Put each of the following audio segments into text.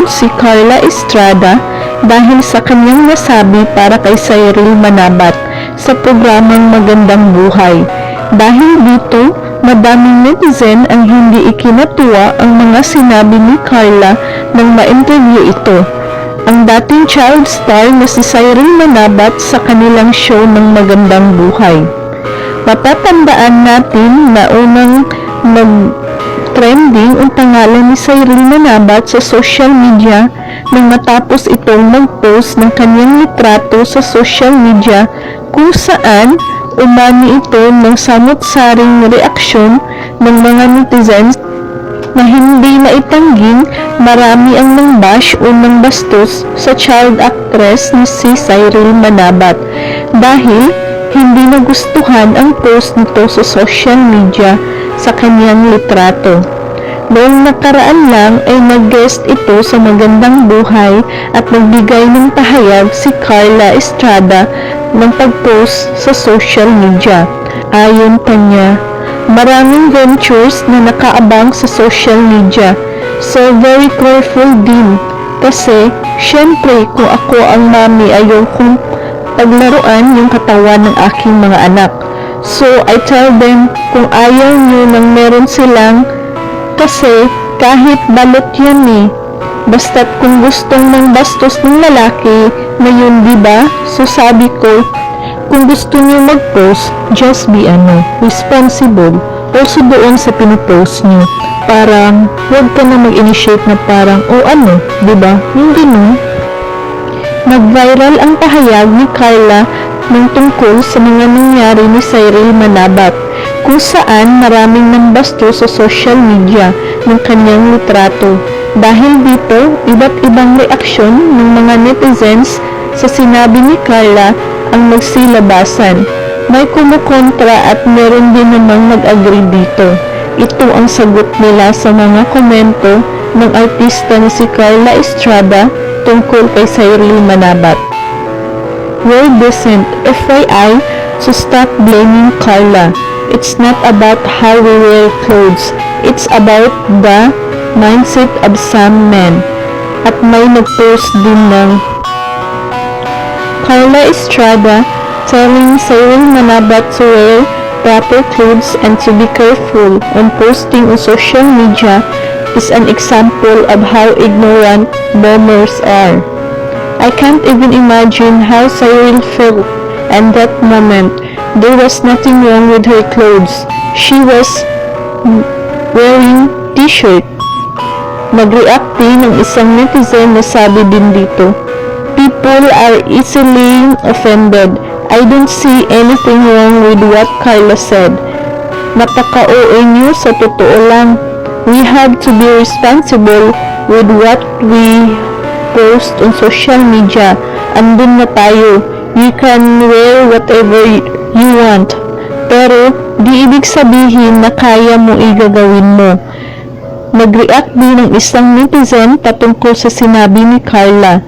naman si Carla Estrada dahil sa kanyang nasabi para kay Cyril Manabat sa programang Magandang Buhay. Dahil dito, madaming netizen ang hindi ikinatuwa ang mga sinabi ni Carla nang ma-interview ito. Ang dating child star na si Cyril Manabat sa kanilang show ng Magandang Buhay. Matatandaan natin na unang nag-trending ang pangalan ni Cyril Manabat sa social media nang matapos itong mag-post ng kanyang litrato sa social media kung saan umani ito ng samot-saring reaksyon ng mga netizens na hindi maitangging marami ang nang-bash o nang-bastos sa child actress ni si Cyril Manabat dahil hindi nagustuhan ang post nito sa social media sa kanyang litrato. Noong nakaraan lang ay nag-guest ito sa Magandang Buhay at nagbigay ng pahayag si Carla Estrada ng pag-post sa social media. Ayon pa niya, maraming ventures na nakaabang sa social media. So very careful din. Kasi, syempre kung ako ang mami ayaw kong paglaruan yung katawan ng aking mga anak. So, I tell them kung ayaw nyo nang meron silang kasi kahit balot yan eh. Basta't kung gustong ng bastos ng lalaki na yun, di ba? So sabi ko, kung gusto niyo mag-post, just be ano, responsible. Also doon sa pinopost niyo. Parang, huwag ka na mag-initiate na parang, o ano, di ba? Yung ganun. Nag-viral ang pahayag ni Carla ng tungkol sa mga nangyari ni Cyril Manabat kung saan maraming nambasto sa social media ng kanyang litrato. Dahil dito, iba't ibang reaksyon ng mga netizens sa sinabi ni Carla ang magsilabasan. May kumukontra at meron din namang nag-agree dito. Ito ang sagot nila sa mga komento ng artista na si Carla Estrada tungkol kay Cyril Manabat. We're decent, FYI, so stop blaming Carla. It's not about how we wear clothes. It's about the mindset of some men. At may nag-post din ng Carla Estrada telling Cyril Manabat to wear proper clothes and to be careful on posting on social media is an example of how ignorant boomers are. I can't even imagine how Cyril felt and that moment. There was nothing wrong with her clothes. She was wearing t-shirt. Nag-react din ng isang netizen na sabi din dito, People are easily offended. I don't see anything wrong with what Carla said. Napaka-OA niyo sa totoo lang. We have to be responsible with what we post on social media. Andun na tayo. You can wear whatever you want. Pero, di ibig sabihin na kaya mo igagawin mo. Nag-react din ng isang netizen patungkol sa sinabi ni Carla.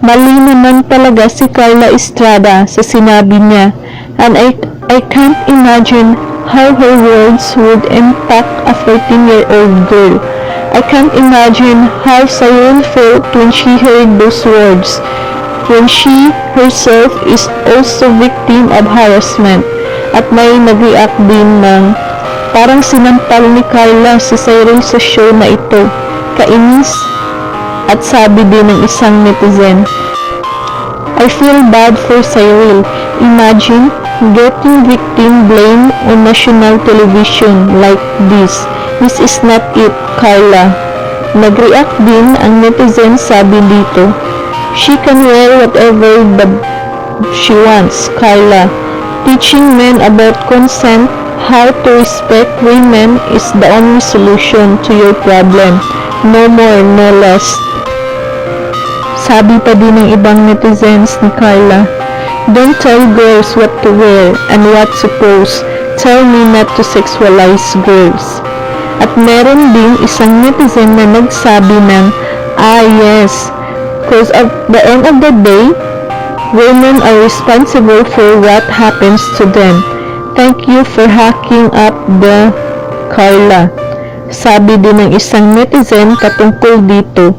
Mali naman talaga si Carla Estrada sa sinabi niya and I, I can't imagine how her words would impact a 14-year-old girl. I can't imagine how Cyril felt when she heard those words, when she herself is also victim of harassment. At may nag-react din ng parang sinampal ni Carla si Cyril sa show na ito. Kainis at sabi din ng isang netizen, I feel bad for Cyril. Imagine getting victim blame on national television like this. This is not it, Carla. Nag-react din ang netizen sabi dito, She can wear whatever the she wants, Carla. Teaching men about consent, how to respect women is the only solution to your problem. No more, no less. Sabi pa din ng ibang netizens ni Carla, Don't tell girls what to wear and what to post. Tell me not to sexualize girls. At meron ding isang netizen na nagsabi ng, Ah yes, cause at the end of the day, women are responsible for what happens to them. Thank you for hacking up the Carla. Sabi din ng isang netizen patungkol dito.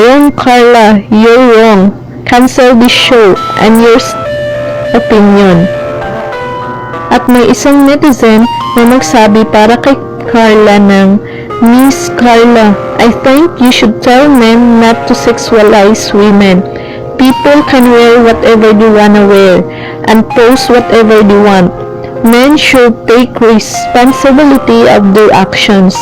Wrong Carla, you're wrong. Cancel this show and your opinion. At may isang netizen na nagsabi para kay Carla ng Miss Carla, I think you should tell men not to sexualize women. People can wear whatever they wanna wear and post whatever they want. Men should take responsibility of their actions.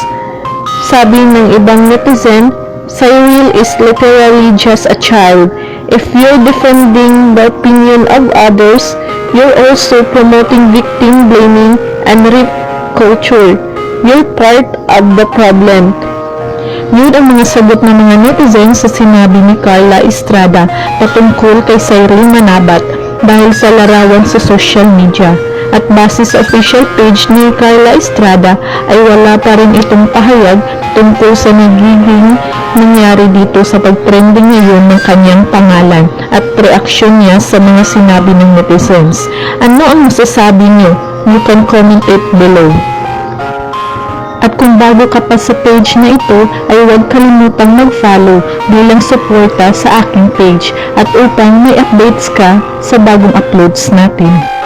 Sabi ng ibang netizen, Cyril is literally just a child. If you're defending the opinion of others, you're also promoting victim blaming and rape culture. You're part of the problem. Yun ang mga sagot ng mga netizen sa sinabi ni Carla Estrada patungkol kay Cyril Manabat dahil sa larawan sa social media. At base sa official page ni Carla Estrada ay wala pa rin itong pahayag tungkol sa nagiging nangyari dito sa pagtrending ngayon ng kanyang pangalan at reaksyon niya sa mga sinabi ng netizens. Ano ang masasabi niyo? You can comment it below. At kung bago ka pa sa page na ito, ay huwag kalimutang mag-follow bilang suporta sa aking page at upang may updates ka sa bagong uploads natin.